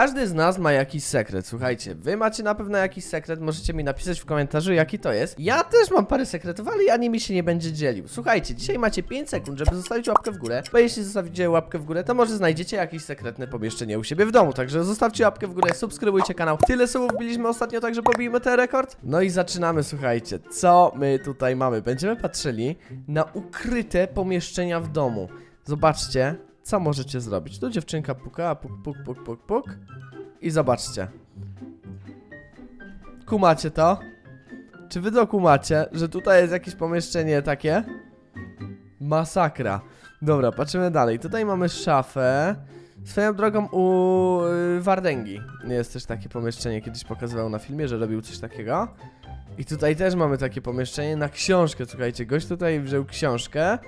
Każdy z nas ma jakiś sekret, słuchajcie. Wy macie na pewno jakiś sekret, możecie mi napisać w komentarzu, jaki to jest. Ja też mam parę sekretów, ale ja nimi się nie będzie dzielił. Słuchajcie, dzisiaj macie 5 sekund, żeby zostawić łapkę w górę, bo jeśli zostawicie łapkę w górę, to może znajdziecie jakieś sekretne pomieszczenie u siebie w domu. Także zostawcie łapkę w górę, subskrybujcie kanał. Tyle słów biliśmy ostatnio, także pobijmy ten rekord. No i zaczynamy, słuchajcie. Co my tutaj mamy? Będziemy patrzyli na ukryte pomieszczenia w domu. Zobaczcie, co możecie zrobić. Tu dziewczynka puka, puk, puk, puk, puk, puk. I zobaczcie. Kumacie to? Czy wy to kumacie, że tutaj jest jakieś pomieszczenie takie? Masakra. Dobra, patrzymy dalej. Tutaj mamy szafę. Swoją drogą u y, Wardęgi jest też takie pomieszczenie, kiedyś pokazywał na filmie, że robił coś takiego. I tutaj też mamy takie pomieszczenie na książkę, słuchajcie, gość tutaj wziął książkę,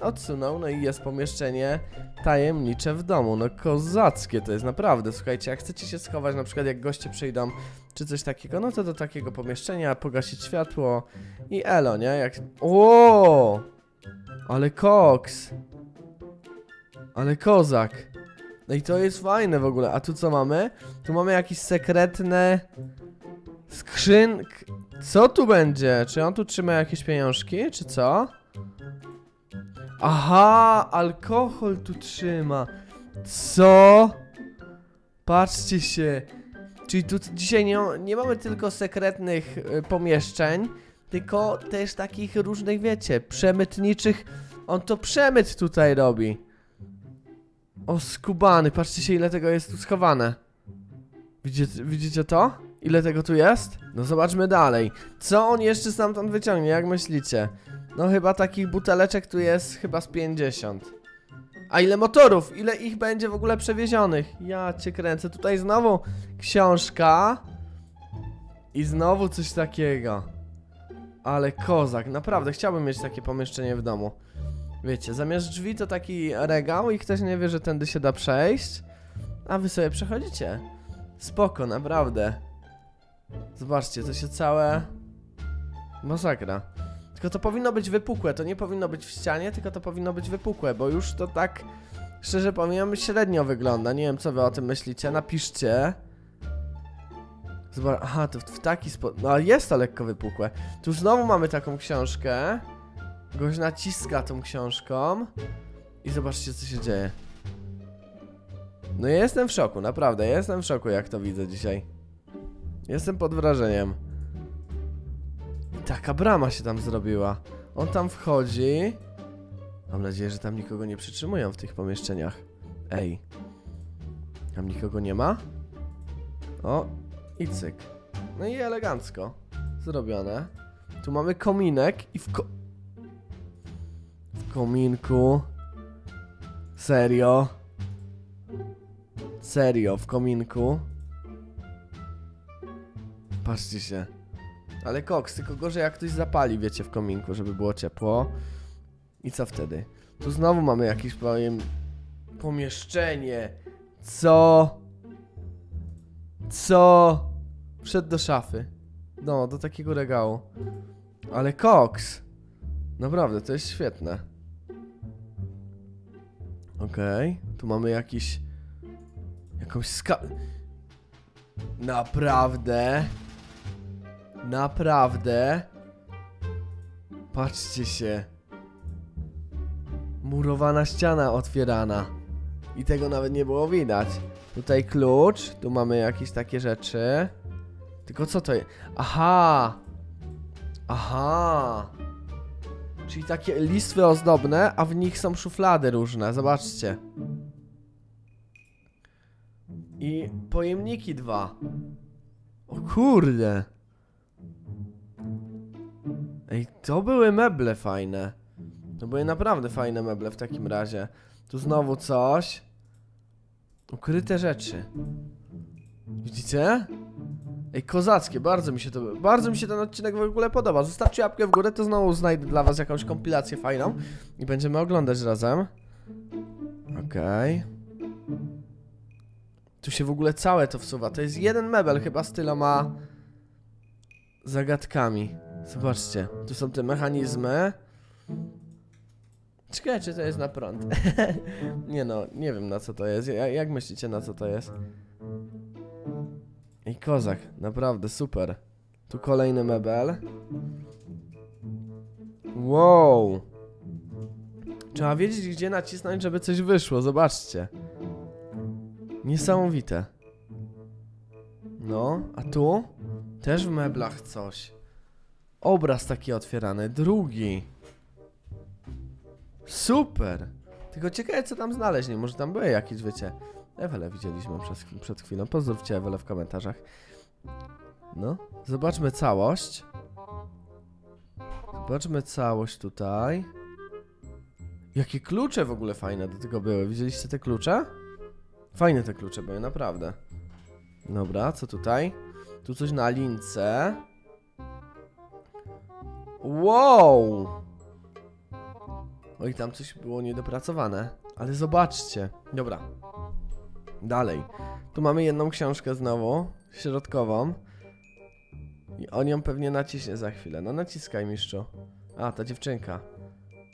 odsunął, no i jest pomieszczenie tajemnicze w domu. No kozackie to jest naprawdę, słuchajcie, jak chcecie się schować, na przykład jak goście przyjdą, czy coś takiego, no to do takiego pomieszczenia, pogasić światło i elo, nie? Jak... O! Ale koks! Ale kozak! No i to jest fajne w ogóle. A tu co mamy? Tu mamy jakieś sekretne skrzyn... Co tu będzie? Czy on tu trzyma jakieś pieniążki, czy co? Aha, alkohol tu trzyma. Co? Patrzcie się. Czyli tu dzisiaj nie, nie mamy tylko sekretnych y, pomieszczeń, tylko też takich różnych, wiecie, przemytniczych. On to przemyt tutaj robi. O, skubany, patrzcie się ile tego jest tu schowane. Widzicie, widzicie to? Ile tego tu jest? No zobaczmy dalej. Co on jeszcze stamtąd wyciągnie, jak myślicie? No chyba takich buteleczek tu jest chyba z 50. A ile motorów? Ile ich będzie w ogóle przewiezionych? Ja cię kręcę. Tutaj znowu książka. I znowu coś takiego. Ale kozak, naprawdę chciałbym mieć takie pomieszczenie w domu. Wiecie, zamiast drzwi to taki regał i ktoś nie wie, że tędy się da przejść. A wy sobie przechodzicie. Spoko, naprawdę. Zobaczcie, to się całe... Masakra. Tylko to powinno być wypukłe, to nie powinno być w ścianie, tylko to powinno być wypukłe, bo już to tak, szczerze powiem, średnio wygląda. Nie wiem, co wy o tym myślicie, napiszcie. Zobacz, aha, to w, taki sposób, no ale jest to lekko wypukłe. Tu znowu mamy taką książkę. Goś naciska tą książką. I zobaczcie, co się dzieje. No ja jestem w szoku, naprawdę, ja jestem w szoku, jak to widzę dzisiaj. Jestem pod wrażeniem. Taka brama się tam zrobiła. On tam wchodzi. Mam nadzieję, że tam nikogo nie przytrzymują w tych pomieszczeniach. Ej. Tam nikogo nie ma? O, i cyk. No i elegancko. Zrobione. Tu mamy kominek i w ko... W kominku... Serio? Serio, w kominku? Patrzcie się. Ale koks, tylko gorzej jak ktoś zapali, wiecie, w kominku, żeby było ciepło. I co wtedy? Tu znowu mamy jakieś, powiem, pomieszczenie. Co? Co? Wszedł do szafy. No, do takiego regału. Ale koks. Naprawdę, to jest świetne. Okej, tu mamy jakiś... Jakąś ska... Naprawdę? Naprawdę? Patrzcie się. Murowana ściana otwierana. I tego nawet nie było widać. Tutaj klucz, tu mamy jakieś takie rzeczy. Tylko co to jest? Aha! Aha! Czyli takie listwy ozdobne, a w nich są szuflady różne, zobaczcie. I pojemniki dwa. O kurde. Ej, to były meble fajne. To były naprawdę fajne meble w takim razie. Tu znowu coś. Ukryte rzeczy. Widzicie? Ej, kozackie, bardzo mi się to, bardzo mi się ten odcinek w ogóle podoba. Zostawcie łapkę w górę, to znowu znajdę dla was jakąś kompilację fajną i będziemy oglądać razem. Okej. Tu się w ogóle całe to wsuwa. To jest jeden mebel chyba z tyloma zagadkami. Zobaczcie, tu są te mechanizmy. Ciekawe, czy to jest na prąd. nie no, nie wiem na co to jest. Ja- Jak myślicie na co to jest? Ej, kozak, naprawdę super. Tu kolejny mebel. Wow. Trzeba wiedzieć, gdzie nacisnąć, żeby coś wyszło. Zobaczcie. Niesamowite. No, a tu? Też w meblach coś. Obraz taki otwierany, drugi. Super. Tylko ciekawe, co tam znaleźć. Nie, może tam były jakieś, wiecie. Ewelę widzieliśmy przez, przed chwilą. Pozdrówcie Ewelę w komentarzach. No, zobaczmy całość. Zobaczmy całość tutaj. Jakie klucze w ogóle fajne do tego były. Widzieliście te klucze? Fajne te klucze były, naprawdę. Dobra, co tutaj? Tu coś na lince. Wow! Oj, tam coś było niedopracowane. Ale zobaczcie. Dobra. Dalej. Tu mamy jedną książkę znowu. Środkową. I on ją pewnie naciśnie za chwilę. No naciskaj, mistrzu. A, ta dziewczynka.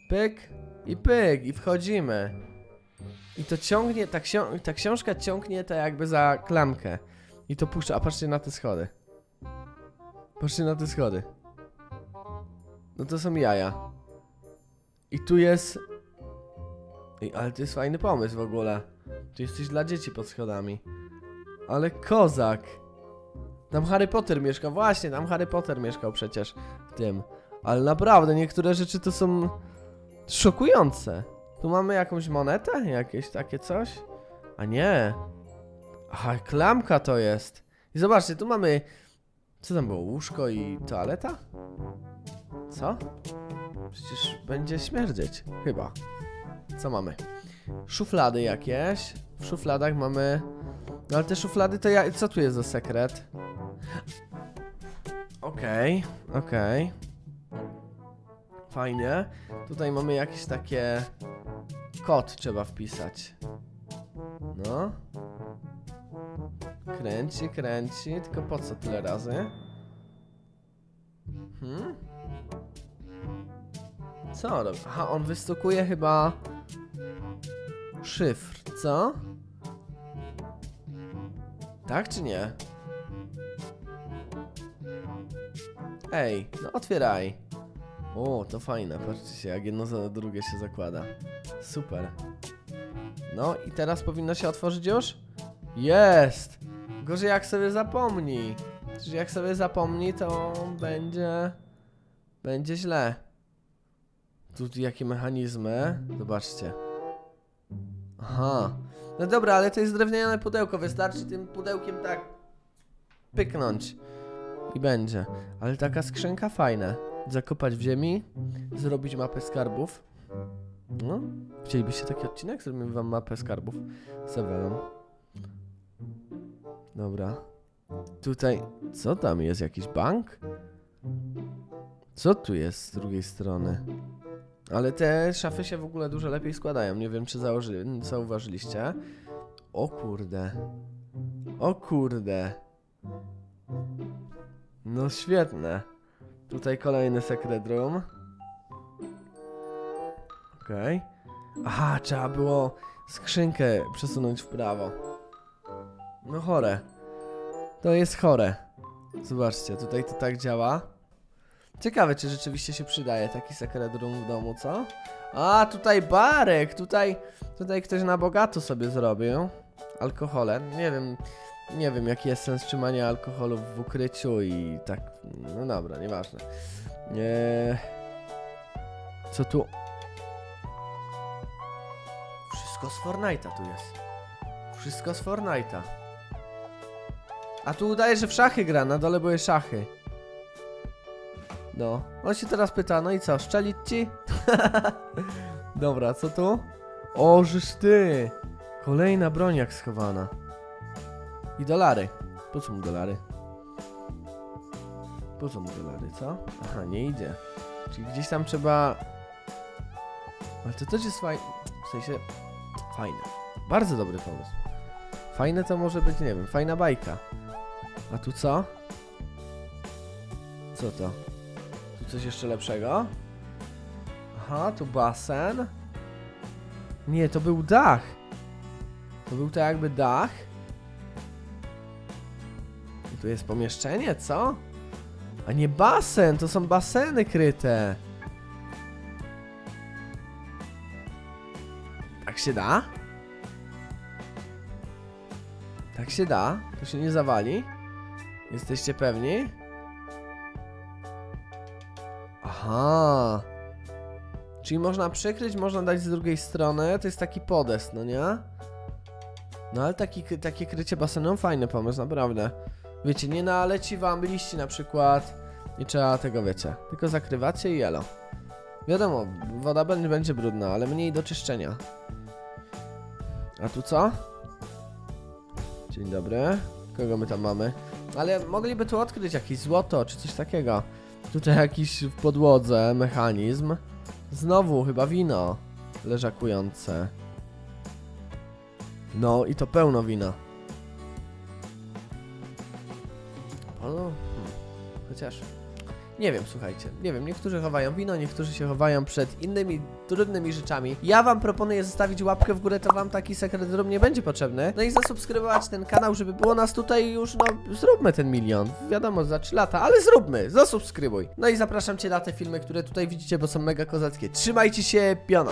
Pyk i pyk i wchodzimy. I to ciągnie, ta, ksio- ta książka ciągnie to jakby za klamkę. I to puszcza, a patrzcie na te schody. Patrzcie na te schody. No to są jaja. I tu jest... Ej, ale to jest fajny pomysł w ogóle. Tu jest coś dla dzieci pod schodami. Ale kozak. Tam Harry Potter mieszkał, właśnie, tam Harry Potter mieszkał przecież w tym. Ale naprawdę, niektóre rzeczy to są szokujące. Tu mamy jakąś monetę? Jakieś takie coś? A nie. Aha, klamka to jest. I zobaczcie, tu mamy... Co tam było? Łóżko i toaleta? Co? Przecież będzie śmierdzieć. Chyba. Co mamy? Szuflady jakieś. W szufladach mamy... No ale te szuflady to ja... Co tu jest za sekret? Okej, okej. Fajnie. Tutaj mamy jakieś takie... Kod trzeba wpisać. No. Kręci, kręci. Tylko po co tyle razy? Hmm? Co on robi? Aha, on wystukuje chyba... Szyfr, co? Tak czy nie? Ej, no otwieraj. O, to fajne, patrzcie się, jak jedno za drugie się zakłada. Super. No i teraz powinno się otworzyć już? Jest! Gorzej jak sobie zapomni. Czyli jak sobie zapomni, to będzie... Będzie źle. Tu jakie mechanizmy? Zobaczcie. Aha. No dobra, ale to jest drewniane pudełko. Wystarczy tym pudełkiem tak pyknąć. I będzie. Ale taka skrzynka fajna. Zakopać w ziemi, zrobić mapę skarbów. No, chcielibyście taki odcinek? Zrobimy wam mapę skarbów z Ewelą. Dobra. Tutaj, co tam jest? Jakiś bank? Co tu jest z drugiej strony? Ale te szafy się w ogóle dużo lepiej składają. Nie wiem, czy założy, zauważyliście. O kurde. O kurde. No świetne. Tutaj kolejny secret room. Okej. Aha, trzeba było skrzynkę przesunąć w prawo. No chore. To jest chore. Zobaczcie, tutaj to tak działa. Ciekawe, czy rzeczywiście się przydaje taki secret room w domu, co? A, tutaj barek, tutaj, tutaj ktoś na bogato sobie zrobił. Alkoholem, nie wiem, nie wiem jaki jest sens trzymania alkoholu w ukryciu i tak, no dobra, nieważne. Nie. Co tu? Wszystko z Fortnite'a tu jest. Wszystko z Fortnite'a. A tu udaje, że w szachy gra, na dole były szachy. No, on się teraz pyta, no i co, szczelić ci? Dobra, co tu? O, żeż ty! Kolejna broń jak schowana. I dolary. Po co mu dolary? Po co mu dolary, co? Aha, nie idzie. Czyli gdzieś tam trzeba... Ale to też jest fajne. W sensie... Fajne. Bardzo dobry pomysł. Fajne to może być, nie wiem, fajna bajka. A tu co? Co to? Tu coś jeszcze lepszego? Aha, tu basen. Nie, to był dach. To był to jakby dach. I tu jest pomieszczenie, co? A nie basen, to są baseny kryte. Tak się da? Tak się da? To się nie zawali? Jesteście pewni? Aha. Czyli można przykryć, można dać z drugiej strony. To jest taki podest, no nie? No ale taki, takie krycie basenu, fajny pomysł, naprawdę. Wiecie, nie naleci wam liści na przykład. Nie trzeba tego, wiecie. Tylko zakrywacie i jelo. Wiadomo, woda będzie brudna, ale mniej do czyszczenia. A tu co? Dzień dobry. Kogo my tam mamy? Ale mogliby tu odkryć jakieś złoto, czy coś takiego. Tutaj jakiś w podłodze mechanizm. Znowu chyba wino leżakujące. No i to pełno wina. O, no, hmm. Chociaż. Nie wiem, słuchajcie. Nie wiem, niektórzy chowają wino, niektórzy się chowają przed innymi trudnymi rzeczami. Ja wam proponuję zostawić łapkę w górę, to wam taki sekret room nie będzie potrzebny. No i zasubskrybować ten kanał, żeby było nas tutaj już, no, zróbmy ten milion. Wiadomo, za 3 lata, ale zróbmy, zasubskrybuj. No i zapraszam cię na te filmy, które tutaj widzicie, bo są mega kozackie. Trzymajcie się, piona!